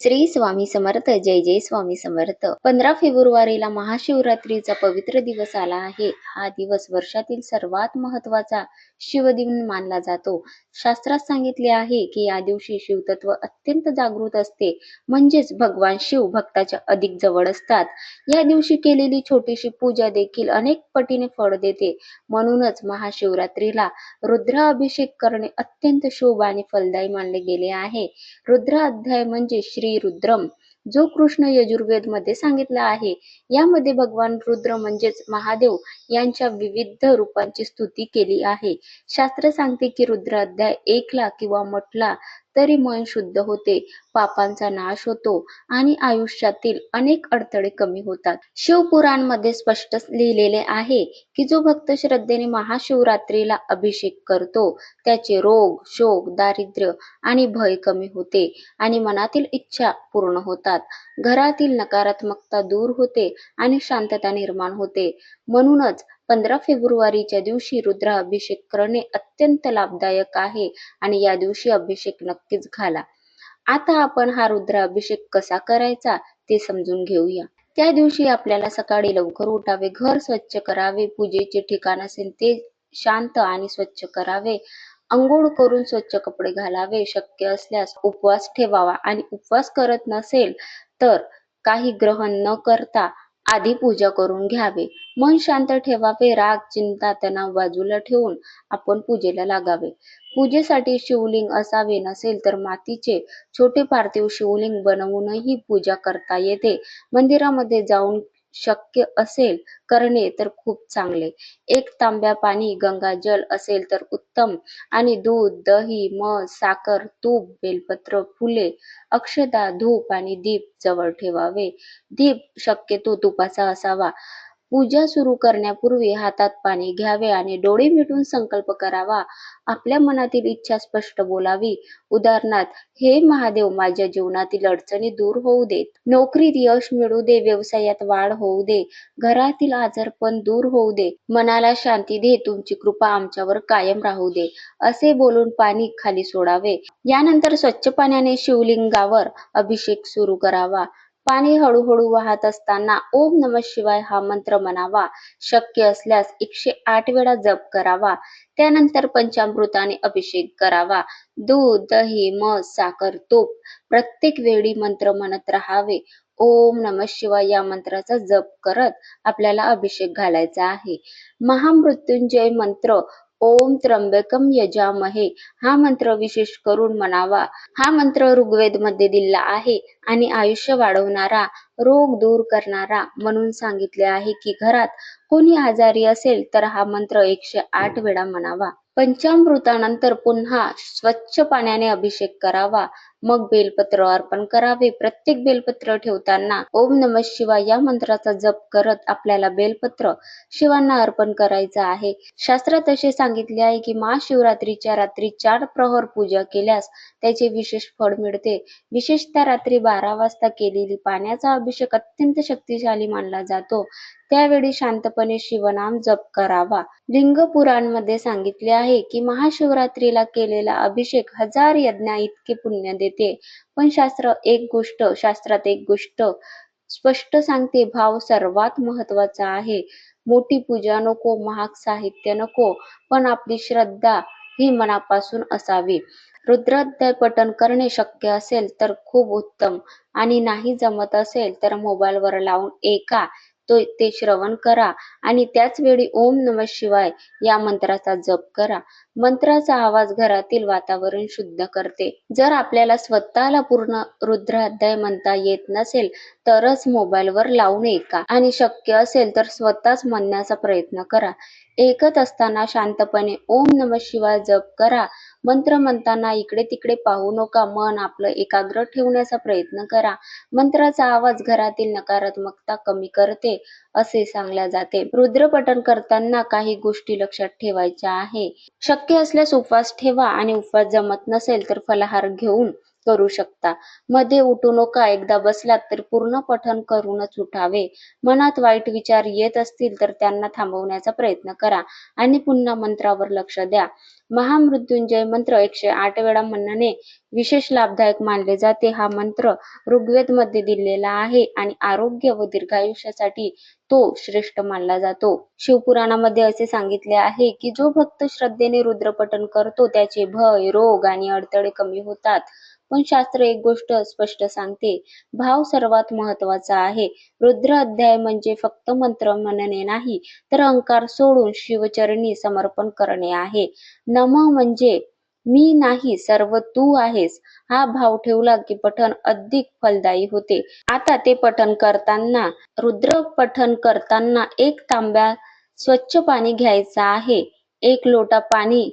श्री स्वामी समर्थ जय जय स्वामी समर्थ. पंधरा फेब्रुवारीला महाशिवरात्रीचा पवित्र दिवस आला आहे. हा दिवस वर्षातील सर्वात महत्त्वाचा शिवदिन मानला जातो. शास्त्रात सांगितले आहे की या दिवशी शिवतत्व अत्यंत जागृत असते. म्हणजेच भगवान शिव भक्ताच्या अधिक जवळ असतात. या दिवशी केलेली छोटीशी पूजा देखील अनेक पटीने फळ देते. म्हणूनच महाशिवरात्रीला रुद्र अभिषेक करणे अत्यंत शुभ आणि फलदायी मानले गेले आहे. रुद्र अध्याय म्हणजे श्री रुद्रम जो कृष्ण यजुर्वेदमध्ये सांगितला आहे. यामध्ये भगवान रुद्र म्हणजेच महादेव यांच्या विविध रूपांची स्तुती केली आहे. शास्त्र सांगते की रुद्र अध्याय एकला किंवा म्हटला तरी मन शुद्ध होते. पापांचा नाश होतो आणि आयुष्यातील अनेक अडथळे कमी होतात. शिवपुराणमध्ये स्पष्ट लिहिलेले आहे की जो भक्त श्रद्धेने महाशिवरात्रीला अभिषेक करतो त्याचे रोग शोक दारिद्र्य आणि भय कमी होते आणि मनातील इच्छा पूर्ण होतात. घरातील नकारात्मकता दूर होते आणि शांतता निर्माण होते. म्हणूनच पंधरा फेब्रुवारीच्या दिवशी रुद्र अभिषेक करणे अत्यंत लाभदायक आहे आणि या दिवशी अभिषेक नक्कीच घाला. आता आपण हा रुद्र अभिषेक कसा करायचा ते समजून घेऊया. त्या दिवशी आपल्याला सकाळी लवकर उठावे घर स्वच्छ करावे पूजेचे ठिकाण असेल ते शांत आणि स्वच्छ करावे अंघोळ करून स्वच्छ कपडे घालावे शक्य असल्यास उपवास ठेवावा आणि उपवास करत नसेल तर काही ग्रहण न करता आधी पूजा करून घ्यावे. मन शांत ठेवावे राग चिंता तणाव बाजूला ठेवून आपण पूजेला लागावे. पूजेसाठी शिवलिंग असावे नसेल तर मातीचे छोटे पार्थिव शिवलिंग बनवूनही पूजा करता येते. मंदिरामध्ये जाऊन शक्य असेल करणे तर खूप चांगले. एक तांब्या पाणी गंगाजल असेल तर उत्तम. आणि दूध दही मध साखर तूप बेलपत्र फुले अक्षता धूप आणि दीप जवळ ठेवावे. दीप शक्यतो तुपाचा असावा. पूजा सुरू करण्यापूर्वी हातात पाणी घ्यावे आणि डोळे मिटून संकल्प करावा. आपल्या मनातील इच्छा स्पष्ट बोलावी. उदाहरणार्थ हे महादेव माझ्या जीवनातील अडचणी दूर होऊ देत. नोकरीत यश मिळू दे व्यवसायात वाढ होऊ दे. घरातील आजारपण दूर होऊ दे. मनाला शांती दे तुमची कृपा आमच्यावर कायम राहू दे. असे बोलून पाणी खाली सोडावे. यानंतर स्वच्छ पाण्याने शिवलिंगावर अभिषेक सुरू करावा. पाणी हळूहळू वाहत असताना ओम नम शिवाय हा मंत्र म्हणावा. शक्य असल्यास एकशे आठ वेळा जप करावा. त्यानंतर पंचामृताने अभिषेक करावा. दूध दही मध साखर तूप प्रत्येक वेळी मंत्र म्हणत राहावे. ओम नम शिवाय या मंत्राचा जप करत आपल्याला अभिषेक घालायचा आहे. महामृत्युंजय मंत्र ओम त्र्यंबकम यजामहे. हा मंत्र विशेष करून म्हणावा. हा मंत्र ऋग्वेदमध्ये दिला आहे आणि आयुष्य वाढवणारा रोग दूर करणारा म्हणून सांगितले आहे की घरात कोणी आजारी असेल तर हा मंत्र एकशे आठ वेळा म्हणावा. पंचामृतानंतर पुन्हा स्वच्छ पाण्याने अभिषेक करावा. मग बेलपत्र अर्पण करावे. प्रत्येक बेलपत्र ठेवताना ओम नम शिवाय या मंत्राचा जप करत आपल्याला बेलपत्र शिवांना अर्पण करायचं आहे. शास्त्रात असे सांगितले आहे की महाशिवरात्रीच्या रात्री चार प्रहर पूजा केल्यास त्याचे विशेष फळ मिळते. विशेषतः रात्री बारा वाजता केलेली पाण्याचा अभिषेक अत्यंत शक्तिशाली मानला जातो. त्यावेळी शांतपणे शिवनाम जप करावा. लिंग पुराणमध्ये सांगितले आहे की महाशिवरात्रीला केलेला अभिषेक हजार यज्ञा इतके पुण्य देते. पण शास्त्र एक गोष्ट शास्त्रात एक गोष्ट स्पष्ट सांगते भाव सर्वात महत्त्वाचा आहे. मोठी पूजा नको महाग साहित्य नको पण आपली श्रद्धा ही मनापासून असावी. रुद्राध्याय पठण करणे शक्य असेल तर खूप उत्तम. आणि नाही जमत असेल तर मोबाईलवर लावून एका तो ते श्रवण करा. आणि त्याच वेळी ओम नम शिवाय या मंत्राचा जप करा. मंत्राचा आवाज घरातील वातावरण शुद्ध करते. जर आपल्याला स्वतःला पूर्ण रुद्राध्याय म्हणता येत नसेल तरच मोबाईलवर लावून ऐका आणि शक्य असेल तर स्वतःच म्हणण्याचा प्रयत्न करा. ऐकत असताना शांतपणे ओम नम शिवाय जप करा. मंत्र म्हणताना इकडे तिकडे पाहू नका मन आपलं एकाग्र ठेवण्याचा प्रयत्न करा. मंत्राचा आवाज घरातील नकारात्मकता कमी करते असे सांगले जाते. रुद्रपठण करताना काही गोष्टी लक्षात ठेवायच्या आहे. शक्य असल्यास उपवास ठेवा आणि उपवास जमत नसेल तर फलाहार घेऊन करू शकता. मध्ये उठू नका. एकदा बसलात तर पूर्ण पठन करूनच उठावे. मनात वाईट विचार येत असतील तर त्यांना थांबवण्याचा प्रयत्न करा. आणि पुन्हा मंत्रावर लक्ष द्या. महामृत्युंजय मंत्र एकशे आठ वेळा म्हणणे विशेष लाभदायक मानले जाते. हा मंत्र ऋग्वेदमध्ये दिलेला आहे आणि आरोग्य व दीर्घायुष्यासाठी तो श्रेष्ठ मानला जातो. शिवपुराणामध्ये असे सांगितले आहे की जो भक्त श्रद्धेने रुद्रपठन करतो त्याचे भय रोग आणि अडथळे कमी होतात. पण शास्त्र एक गोष्ट स्पष्ट सांगते. भाव सर्वात महत्त्वाचा आहे. रुद्र अध्याय म्हणजे फक्त मंत्र म्हणणे नाही तर अंकार सोडून शिवचरणी समर्पण करणे आहे. नम म्हणजे मी नाही सर्व तू आहेस. हा भाव ठेवला की पठण अधिक फलदायी होते. आता ते पठण करताना रुद्र पठण करताना एक तांब्या स्वच्छ पाणी घ्यायचा आहे. एक लोटा पाणी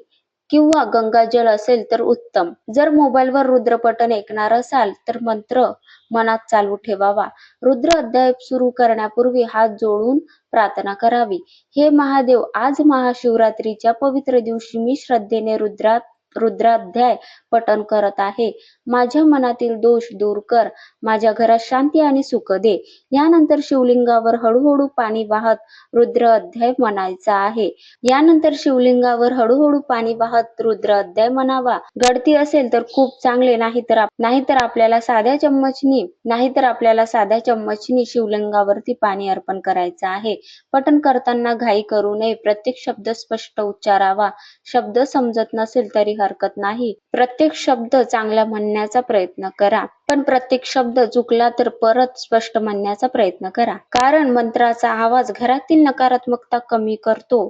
किंवा गंगाजल असेल तर उत्तम. जर मोबाईलवर रुद्रपठण ऐकणार असाल तर मंत्र मनात चालू ठेवावा. रुद्र अध्याय सुरू करण्यापूर्वी हात जोडून प्रार्थना करावी. हे महादेव आज महाशिवरात्रीच्या पवित्र दिवशी मी श्रद्धेने रुद्रात रुद्राध्याय पठण करत आहे. माझ्या मनातील दोष दूर कर. माझ्या घरात शांती आणि सुख दे. यानंतर शिवलिंगावर हळूहळू पाणी वाहत रुद्र अध्याय म्हणायचा आहे. यानंतर शिवलिंगावर हळूहळू पाणी वाहत रुद्र अध्याय म्हणावा. गळती असेल तर खूप चांगले नाहीतर नाही नाहीतर आपल्याला साध्या चम्मचनी नाहीतर आपल्याला साध्या चम्मचनी शिवलिंगावरती पाणी अर्पण करायचं आहे. पठण करताना घाई करू नये. प्रत्येक शब्द स्पष्ट उच्चारावा. शब्द समजत नसेल तरी हरकत नाही. प्रत्येक शब्द चांगला म्हणण्याचा प्रयत्न करा. पण प्रत्येक शब्द चुकला तर परत स्पष्ट म्हणण्याचा प्रयत्न करा. कारण मंत्राचा आवाज घरातील नकारात्मकता कमी करतो.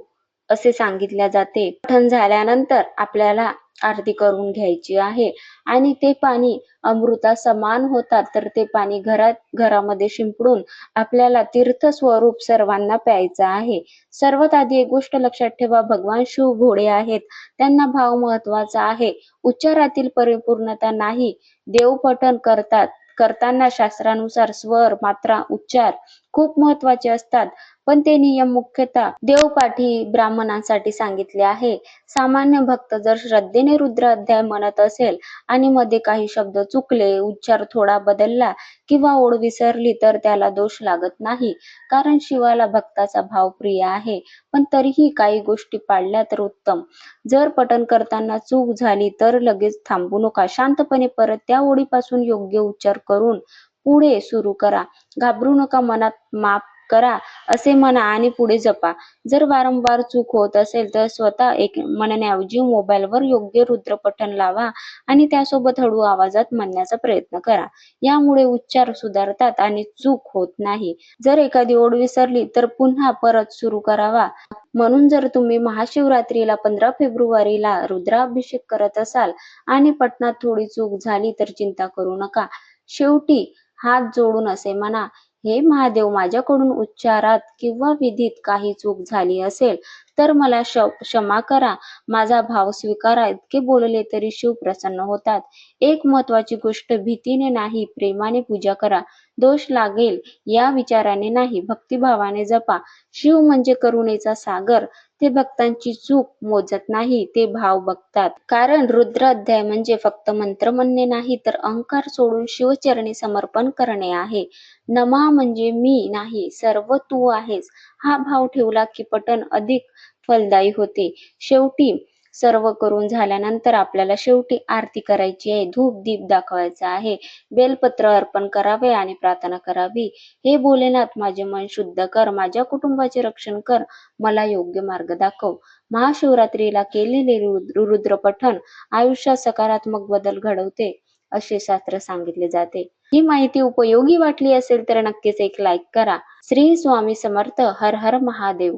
असे सांगितले जाते. पठण झाल्यानंतर आपल्याला आरती करून घ्यायची आहे. आणि ते पाणी अमृता समान होतात तर ते पाणी घरात घरामध्ये शिंपडून आपल्याला तीर्थ स्वरूप सर्वांना प्यायचं आहे. सर्वात आधी एक गोष्ट लक्षात ठेवा भगवान शिव घोडे आहेत. त्यांना भाव महत्त्वाचा आहे. उच्चारातील परिपूर्णता नाही. देवपठण करतात करताना शास्त्रानुसार स्वर मात्रा उच्चार खूप महत्त्वाचे असतात. पण ते नियम मुख्यतः देवपाठी ब्राह्मणांसाठी सांगितले आहे. सामान्य भक्त जर श्रद्धेने रुद्र अध्याय म्हणत असेल आणि मध्ये काही शब्द चुकले उच्चार थोडा बदलला किंवा ओढ विसरली तर त्याला दोष लागत नाही. कारण शिवाला भक्ताचा भाव प्रिय आहे. पण तरीही काही गोष्टी पाळल्या तर उत्तम. जर पठण करताना चूक झाली तर लगेच थांबू नका. शांतपणे परत त्या ओळीपासून योग्य उच्चार करून पुढे सुरू करा. घाबरू नका मनात माफ करा असे म्हणा आणि पुढे जपा. जर वारंवार चूक होत असेल तर स्वतः एक म्हणण्याऐवजी मोबाईलवर योग्य रुद्रपठण लावा आणि त्यासोबत हळू आवाजात म्हणण्याचा प्रयत्न करा. यामुळे उच्चार सुधारतात आणि चूक होत नाही. जर एखादी ओढ विसरली तर पुन्हा परत सुरू करावा. म्हणून जर तुम्ही महाशिवरात्रीला पंधरा फेब्रुवारीला रुद्राभिषेक करत असाल आणि पटनात थोडी चूक झाली तर चिंता करू नका. शेवटी हात जोडून असे म्हणा हे महादेव माझ्याकडून उच्चारात किंवा विधीत काही चूक झाली असेल तर मला क्षमा करा. माझा भाव स्वीकारा. इतके बोलले तरी शिव प्रसन्न होतात. एक महत्वाची गोष्ट भीतीने नाही प्रेमाने पूजा करा. दोष लागेल या विचाराने नाही. भक्तिभावाने जपा. शिव म्हणजे करुणेचा सागर. ते भक्तांची चूक मोजत नाही ते भाव बघतात. कारण रुद्र अध्याय म्हणजे फक्त मंत्र म्हणणे नाही तर अहंकार सोडून शिवचरणी समर्पण करणे आहे. नमा म्हणजे मी नाही सर्व तू आहेस. हा भाव ठेवला की पठण अधिक फलदायी होते. शेवटी सर्व करून झाल्यानंतर आपल्याला शेवटी आरती करायची आहे. धूप दीप दाखवायचा आहे. बेलपत्र अर्पण करावे आणि प्रार्थना करावी. हे भोलेनाथ माझे मन शुद्ध कर. माझ्या कुटुंबाचे रक्षण कर. मला योग्य मार्ग दाखव. महाशिवरात्रीला केलेले रुद्र रुद्रपठण आयुष्यात सकारात्मक बदल घडवते असे शास्त्र सांगितले जाते. ही माहिती उपयोगी वाटली असेल तर नक्कीच एक लाईक करा. श्री स्वामी समर्थ हर हर महादेव.